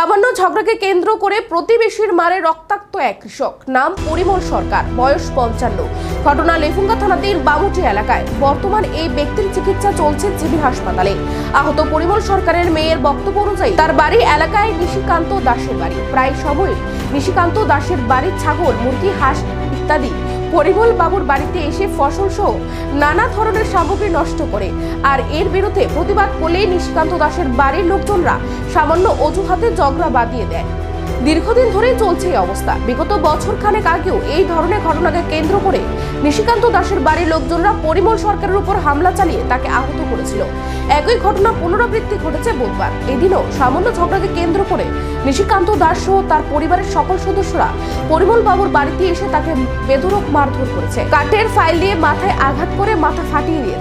সামান্য ঝগড়াকে কেন্দ্র করে প্রতিবেশীর মারে রক্তাক্ত এক কৃষক। নাম পরিমল সরকার, বয়স পঞ্চান্ন। ঘটনা লেফুঙ্গা থানাধীন বামুটি এলাকায়। বর্তমান এই ব্যক্তির চিকিৎসা চলছে জিবি হাসপাতালে। আহত পরিমল সরকারের মেয়ের বক্তব্য অনুযায়ী, তার বাড়ি এলাকায় নিশিকান্ত দাসের বাড়ি। প্রায় সময় নিশিকান্ত দাসের বাড়ির ছাগল, মুরগি, হাঁস ইত্যাদি পরিমল বাবুর বাড়িতে এসে ফসল সহ নানা ধরনের সামগ্রী নষ্ট করে। আর এর বিরুদ্ধে প্রতিবাদ করলেই নিশিকান্ত দাসের বাড়ির লোকজনরা সামান্য অজুহাতে জগড়া বাঁধিয়ে দেয়। দীর্ঘদিন ধরেই চলছে এই অবস্থা। বিগত বছর খানেক আগেও এই ধরনের ঘটনাকে কেন্দ্র করে নিশিকান্ত দাসের বাড়ির লোকজনরা পরিমল সরকারের উপর হামলা চালিয়ে তাকে আহত করেছিল। একই ঘটনা পুনরাবৃত্তি ঘটেছে বুধবার। এদিনও সামান্য ঝগড়াকে কেন্দ্র করে নিশিকান্ত দাস সহ তার পরিবারের সকল সদস্যরা পরিমল বাবুর বাড়িতে এসে তাকে বেধরক মারধর করেছে। কাঠের ফাইল দিয়ে মাথায় আঘাত করে মাথা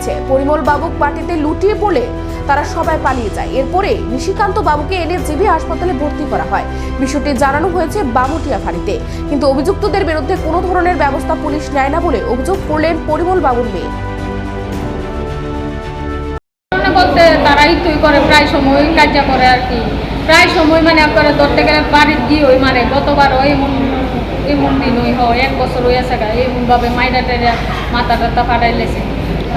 দিয়েছে পরিমল বাবুক মাটিতে লুটিয়ে পড়ে তারা সবাই পালিয়ে যায়। এরপরে নিশিকান্ত বাবুকে এনে জিবি হাসপাতালে ভর্তি করা হয়। বিষয়টি জানানো হয়েছে বামুটিয়া ফাঁড়িতে কিন্তু অভিযুক্তদের বিরুদ্ধে কোনো ধরনের ব্যবস্থা পুলিশ নেয় না বলে অভিযোগ করলেন পরিমল বাবুর মেয়ে। বলতে তারাই তুই করে, প্রায় সময় কার্য করে আর কি। প্রায় সময় মানে আপনারা ধরতে গেলে বাড়ির গিয়ে ওই মানে গতবার ওই এমন এমন দিন ওই হয় এক বছর হয়ে গা এমনভাবে মাইরা টেরা মাথা টাথা ফাটাই লেছে।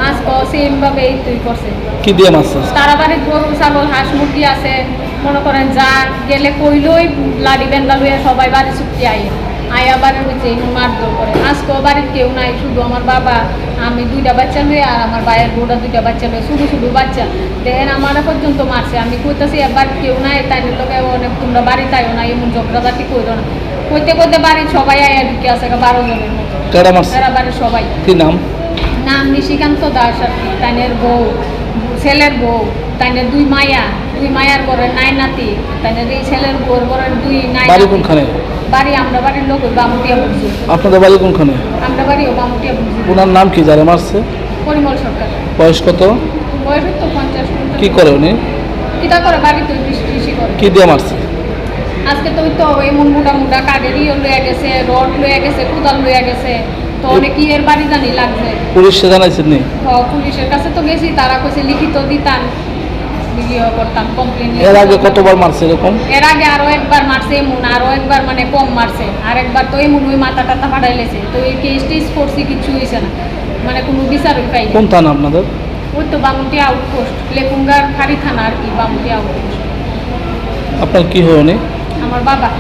আজ সেমভাবে এই তুই করছে। কি দিয়ে মারছে? তারা বাড়ির গরু ছাগল হাঁস মুরগি আছে মনে করেন যা গেলে কইলই লাড়ি বেন্দা লইয়া সবাই বাড়ি চুক্তি আই আয়া বাড়ির হচ্ছে মারধর করে। আজকেও বাড়ির কেউ নাই শুধু আমার বাবা আমি দুইটা বাচ্চা লই আর আমার ভাইয়ের বউটা দুইটা বাচ্চা লই শুধু শুধু বাচ্চা। দেখেন আমার পর্যন্ত মারছে। আমি কইতেছি এবার কেউ নাই তাই তোকে অনেক তোমরা বাড়ি তাইও না এমন ঝগড়াঝাটি করো না। কইতে কইতে বাড়ির সবাই আয়া ঢুকে আছে গা বারো জনের মতো। কারা মারছে এরা বাড়ির সবাই। কি নাম? নাম নিশিকান্ত দাস আর কি তাইনের বউ ছেলের বউ তাইনের দুই মায়া দুই মায়ার পরে নাই নাতি তাইনের এই ছেলের বউর পরে দুই নাই বাড়ি কোনখানে? বাড়ি আমরা বাড়ির লোক বামুটিয়া বুঝছি আপনাদের বাড়ি কোনখানে? আমরা বাড়ি ও বামুটিয়া বুঝছি ওনার নাম কি যারা মারছে? পরিমল সরকার। বয়স কত? বয়স তো পঞ্চাশ কি করে উনি? কিতা করে বাড়িতে ওই কৃষি কৃষি করে। কি দিয়ে মারছে? আজকে তো তো এমন মোটা মোটা কাঠের ইয়ে লইয়া গেছে রড লইয়া গেছে কোদাল লইয়া গেছে। তো অনেক ইয়ের বাড়ি জানি লাগছে। পুলিশ জানাইছেন নি? পুলিশের কাছে তো গেছি তারা কইছে লিখিত দিতাম করতাম কমপ্লেন এর আগে কতবার মারছে এরকম? এর আগে আরও একবার মারছে এমন আরও একবার মানে কম মারছে। আর একবার তো এমন ওই মাথা টাথা ফাটাইলেছে তো এই কেস টেস করছি কিছু হয়েছে না। মানে কোনো বিচারই পাই কোন থানা আপনাদের? ওই তো বামুটি আউটপোস্ট লেপুঙ্গার ফাঁড়ি থানা আর কি বামুটি আউটপোস্ট আপনার কি হয় আমার বাবা।